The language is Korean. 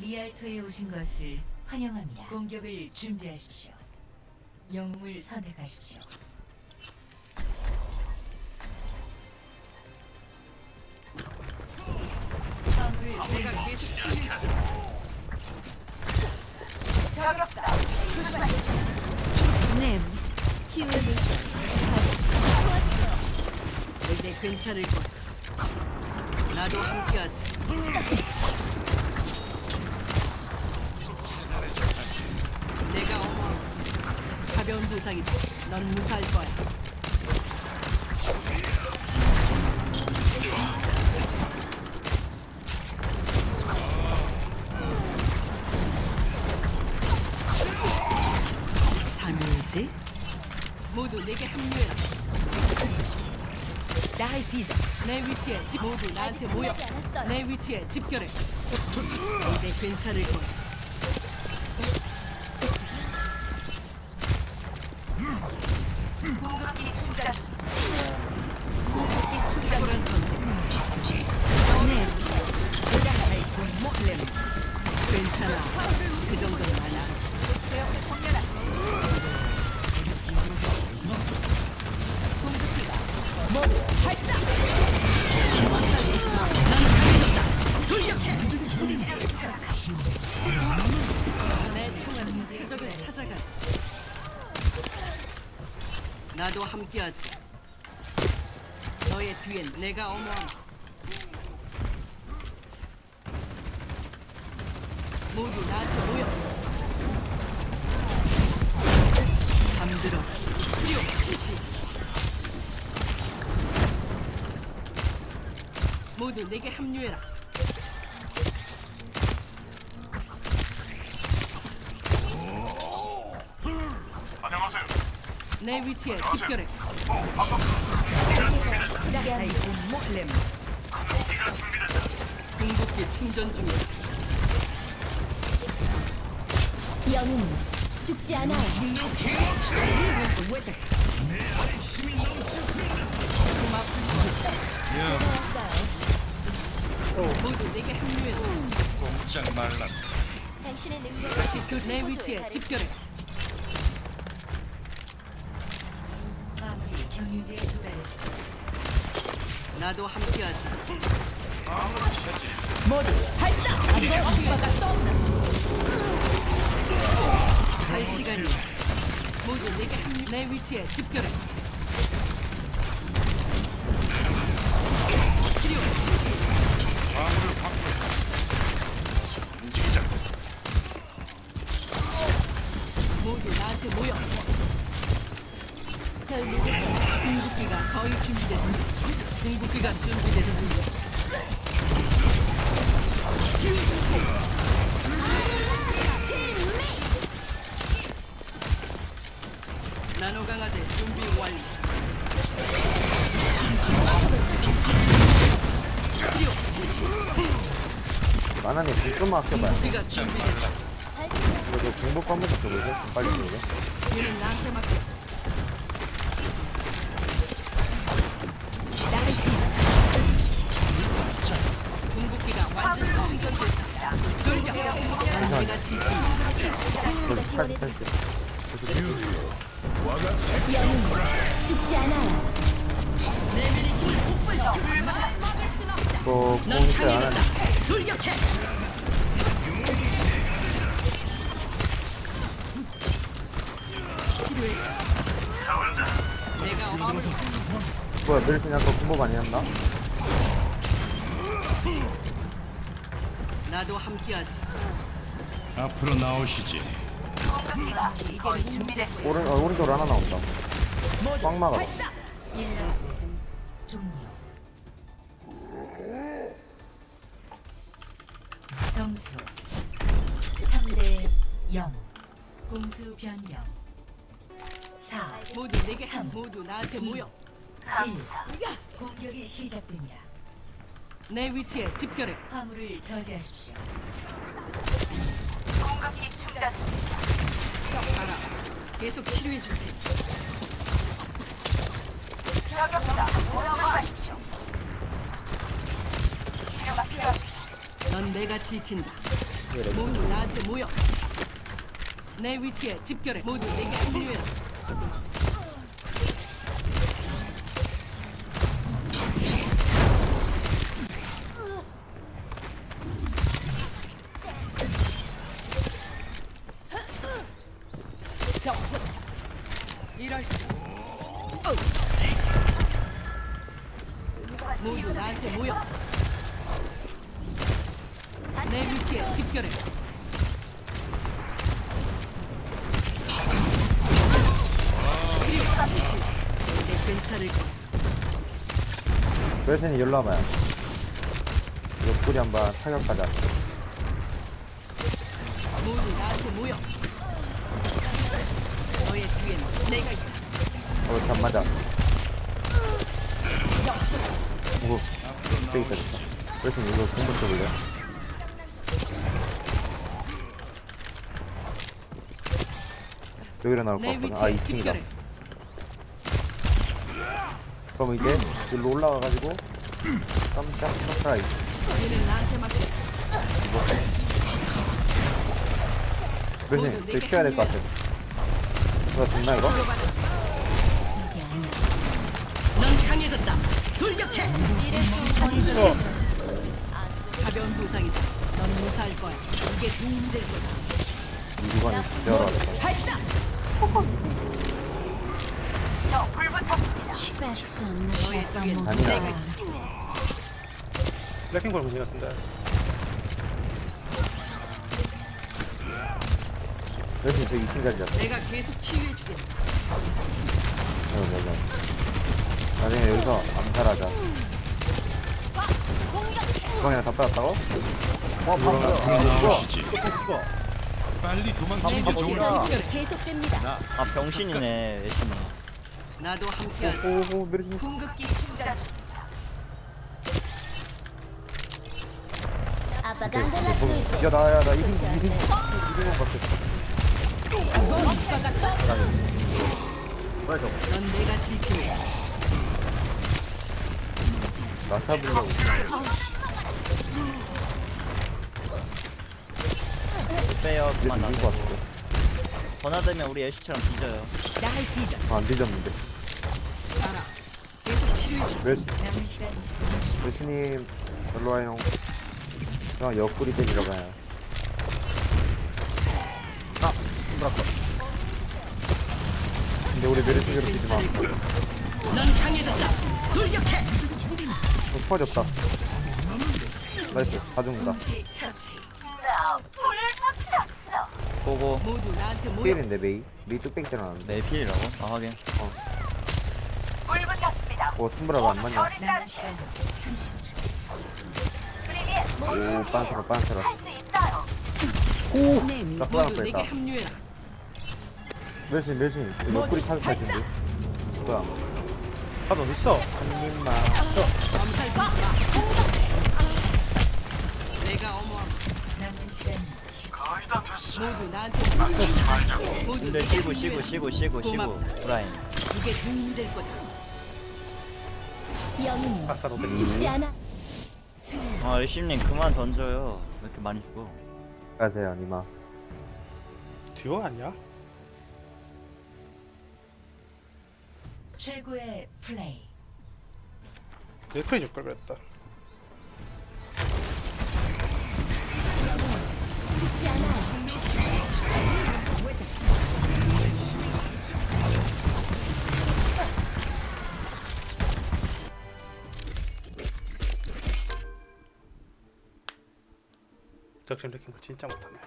리알토에 오신 것을 환영합니다. 공격을 준비하십시오. 영웅을 선택하십시오. 내가 계속 네. 치유의 물결. 이제 괜찮을 거야. 나도 함께하지. 가벼운 부상이다. 넌 무사할 거야. 잠이지? 모두 내게 합류해라. 나의 비자. 내 위치에 집 모두 나한테 모여. 내 위치에 집결해. 이제 괜찮을 거야. 나도 함께하지. 너의 뒤엔 내가 어머함. 모두 나한테 모여. 잠들어. 치료. 치시. 모두 내게 합류해라. 내 위치에 집결해. 몰렘. 궁극기 충전 중이야. 영웅 죽지 않아요. 모두 내게 합류해라. 꼼짝 말라. 당신의 능력 그내 위치에 집결해. 나도 함께하지. 할 시간이. 모두 내게 합류. 내 위치에 집결해. 불좀만 아껴봐요. 준비됐다. 그래도 공복 한번 줘보세요. 좀 빨리 줘보세요. 저기 탈, 탈지. 영웅 죽지 않아요. 또, 넌 공익대 안. 하네. 돌격해. 뭐야, 늘 그냥 그 공복 아니었나? 나도 함께하지. 앞으로 나오시지. 오른, 어, 오른쪽으로 하나 나온다. 꽉 막아. 1라운드 종료. 점수 3대 0. 공수 변경. 4, 모두 내게 한 모두 나한테 모여. 1. 공격이 시작됩니다. 내 위치에 집결해. 화물을 저지하십시오. 알아. 계속 치료해 줄 테니. 넌 내가 지킨다. 모두 나한테 모여. 내 위치에 집결해. 모두 내게 합류해라. 자, 이럴 수. 어. 모두 나한테 모여. 내 위치에 집결해. 괜찮을 거야. 멜신이 일로 와봐요 옆구리 한번 타격하자 모두 나한테 모여. 너의 뒤에는 내가 있다. 어 잠 맞아 오 빼기 때렸다 멜신 이거 공격 써볼래? 여기로 나올 것 내 같거든 아 위치에 2층이다 집결해. 그럼 이제 여기로 올라가가지고 깜짝 서프라이즈. 멜신 저기 튀어야 될 것 같아 이거 됐나 이거? 넌 강해졌다. 돌격해. 가벼운 부상이다. 넌 무사할 거야. 이게 도움이 될 거다. 이구간이 발사. 너의 chante 아니야. 있다. 블랙핑크로 문제 같은데 멜신 저 2층까지 잡자 내가 계속 치유해 주겠다. 어, 맞아. 나중에 여기서 암살하자. 주방이랑 다 빠졌다고? 어, 방금. 나오시지. 빨리 도망치는 게 좋을. 계속됩니다. 아 병신이네 애신이 나도 함께하자. 오, 오, 메르신. 궁극기 충전. Luces. 야, 나, 야, 나 1인, 1인, 1인공 같아. 뭐야, 저거. 넌 내가 지키해. 나 잡으려고. 빼요 그만 나 이거 왔어. 전화되면 우리 애쉬처럼 뒤져요. 아, 안 뒤졌는데. 메르신님, 일로 와요. 형, 옆구리 때리러 가요. 아, 힘들었어. 근데 우리 메르신 괴롭히지 마. 넌 강해졌다. 돌격해. 어, 퍼졌다. 나이스, 다 죽는다. 보고 모두 나한테 모여. 피일인데, 메이. 메이 뚝배기 때려놨는데. 내 필이라고? 아 확인 어, 승부라가 안 맞냐? 남은 시간 30초. 오, 빤스러, 빤스러. 네, 나 모두 뻔할 내게. 합류해라. 멜신, 멜신. 옆구리 타격할 텐데. 뭐야? 다들 어딨어? 한 입만. 엄살 봐. 내가 어머함. 남은 시간 10초. 모두 나한테. 모두 내게 쉬고 쉬고. 쉬고 쉬고 쉬고 고맙다. 브라인 이게 도움이 될 거다. 영웅 아싸 노트 죽지 않아. 아 애쉬님 그만 던져요 왜 이렇게 많이 죽어 가세요, 니마. 듀오 아니야? 최고의 플레이. 웨프리 줄걸 그랬다 죽지 않아. 적신 블랙핑크 진짜 못하네